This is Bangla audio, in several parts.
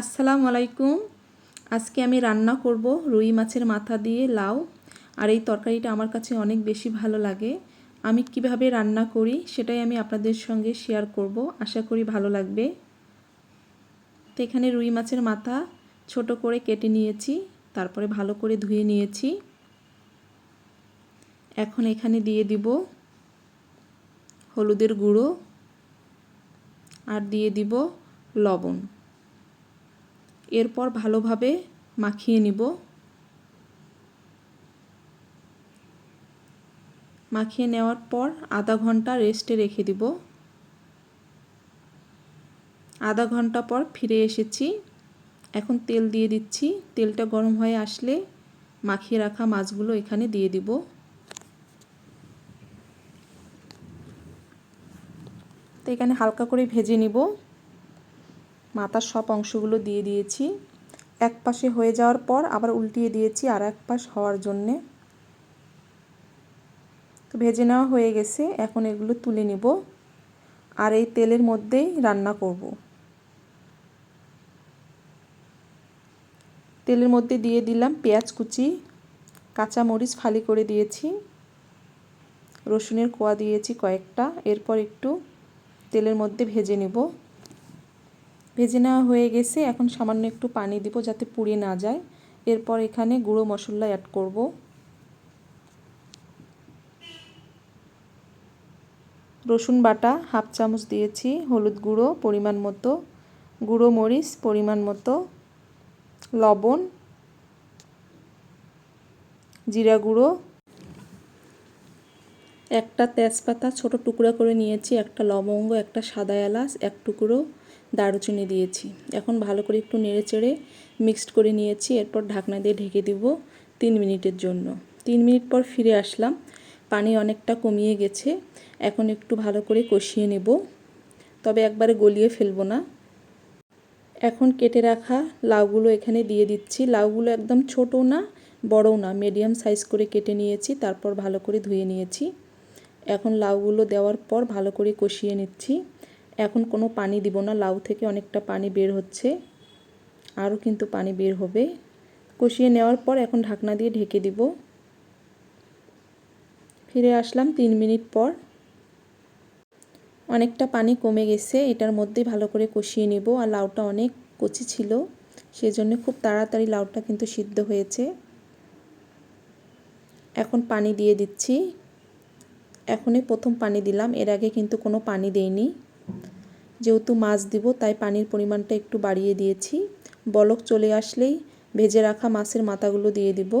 আসসালামু আলাইকুম। আজকে আমি রান্না করব রুই মাছের মাথা দিয়ে লাউ, আর এই তরকারিটা আমার কাছে অনেক বেশি ভালো লাগে। আমি কীভাবে রান্না করি সেটাই আমি আপনাদের সঙ্গে শেয়ার করব, আশা করি ভালো লাগবে। তো এখানে রুই মাছের মাথা ছোট করে কেটে নিয়েছি, তারপরে ভালো করে ধুয়ে নিয়েছি। এখন এখানে দিয়ে দিব হলুদের গুঁড়ো, আর দিয়ে দিব লবণ। এরপর ভালোভাবে মাখিয়ে নিব। মাখিয়ে নেওয়ার পর আধা ঘণ্টা রেস্টে রেখে দিব। আধা ঘণ্টা পর ফিরে এসেছি। এখন তেল দিয়ে দিচ্ছি। তেলটা গরম হয়ে আসলে মাখিয়ে রাখা মাছগুলো এখানে দিয়ে দিব। তো এখানে হালকা করে ভেজে নিব। মাথার সব অংশগুলো দিয়ে দিয়েছি। এক পাশে হয়ে যাওয়ার পর আবার উল্টিয়ে দিয়েছি আর এক পাশ হওয়ার জন্যে। তো ভেজে নেওয়া হয়ে গেছে, এখন এগুলো তুলে নিব আর এই তেলের মধ্যেই রান্না করব। তেলের মধ্যে দিয়ে দিলাম পেঁয়াজ কুচি কাঁচা মরিচ ফালি করে দিয়েছি, রসুনের কোয়া দিয়েছি কয়েকটা, এরপর একটু তেলের মধ্যে ভেজে নেব। ভেজে নেওয়া হয়ে গেছে। এখন সামান্য একটু পানি দিব যাতে পুড়ে না যায়। এরপর এখানে গুঁড়ো মশলা অ্যাড করব। রসুন বাটা হাফ চামচ দিয়েছি, হলুদ গুঁড়ো পরিমাণ মতো, গুঁড়ো মরিচ পরিমাণ মতো, লবণ, জিরা গুঁড়ো, একটা তেজপাতা ছোট টুকরা করে নিয়েছি, একটা লবঙ্গ, একটা সাদা এলাচ, এক টুকরো দারুচিনি দিয়েছি। এখন ভালো করে একটু নেড়ে চেড়ে মিক্সড করে নিয়েছি, এরপর ঢাকনা দিয়ে ঢেকে দিব তিন মিনিটের জন্য। তিন মিনিট পর ফিরে আসলাম, পানি অনেকটা কমিয়ে গেছে, এখন একটু ভালো করে কষিয়ে নেব। তবে একবারে গলিয়ে ফেলব না। এখন কেটে রাখা লাউগুলো এখানে দিয়ে দিচ্ছি। লাউগুলো একদম ছোটো না, বড়ও না মিডিয়াম সাইজ করে কেটে নিয়েছি, তারপর ভালো করে ধুয়ে নিয়েছি। এখন লাউগুলো দেওয়ার পর ভালো করে কষিয়ে নিচ্ছি। এখন কোনো পানি দিব না, লাউ থেকে অনেকটা পানি বের হচ্ছে, আরও কিন্তু পানি বের হবে। কষিয়ে নেওয়ার পর এখন ঢাকনা দিয়ে ঢেকে দিব। ফিরে আসলাম তিন মিনিট পর। অনেকটা পানি কমে গেছে, এটার মধ্যে ভালো করে কষিয়ে নেব। আর লাউটা অনেক কচি ছিল, সেজন্য খুব তাড়াতাড়ি লাউটা কিন্তু সিদ্ধ হয়েছে। এখন পানি দিয়ে দিচ্ছি। এখনই প্রথম পানি দিলাম, এর আগে কিন্তু কোনো পানি দেয়নি যেহেতু মাছ দিব, তাই পানির পরিমাণটা একটু বাড়িয়ে দিয়েছি। বলক চলে আসলেই ভেজে রাখা মাছের মাথাগুলো দিয়ে দিব।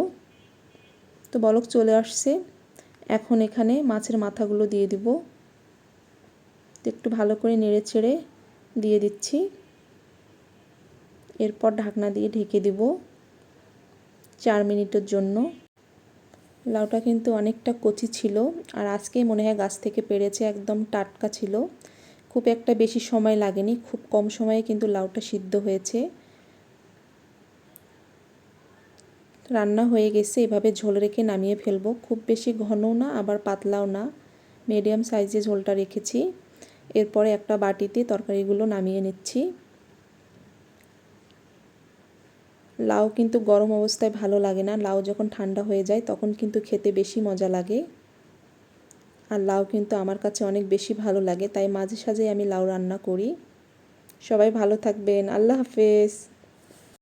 তো বলক চলে আসছে। এখন এখানে মাছের মাথাগুলো দিয়ে দিব। একটু ভালো করে নেড়ে ছেড়ে দিয়ে দিচ্ছি। এরপর ঢাকনা দিয়ে ঢেকে দিব চার মিনিটের জন্য। লাউটা কিন্তু অনেকটা কচি ছিল, আর আজকেই মনে হয় গাছ থেকে পেরেছে, একদম টাটকা ছিল। খুব একটা বেশি সময় লাগেনি, খুব কম সময়ে কিন্তু লাউটা সিদ্ধ হয়েছে। রান্না হয়ে গেছে, এভাবে ঝোল রেখে নামিয়ে ফেলব। খুব বেশি ঘনও না, আবার পাতলাও না। মিডিয়াম সাইজে ঝোলটা রেখেছি। এরপরে একটা বাটিতে তরকারিগুলো নামিয়ে নিচ্ছি। লাউ কিন্তু গরম অবস্থায় ভালো লাগে না। লাউ যখন ঠান্ডা হয়ে যায়, তখন কিন্তু খেতে বেশি মজা লাগে। আর লাউ কিন্তু আমার কাছে অনেক বেশি ভালো লাগে, তাই মাঝে সাঝেই আমি লাউ রান্না করি। সবাই ভালো থাকবেন, আল্লাহ হাফেজ।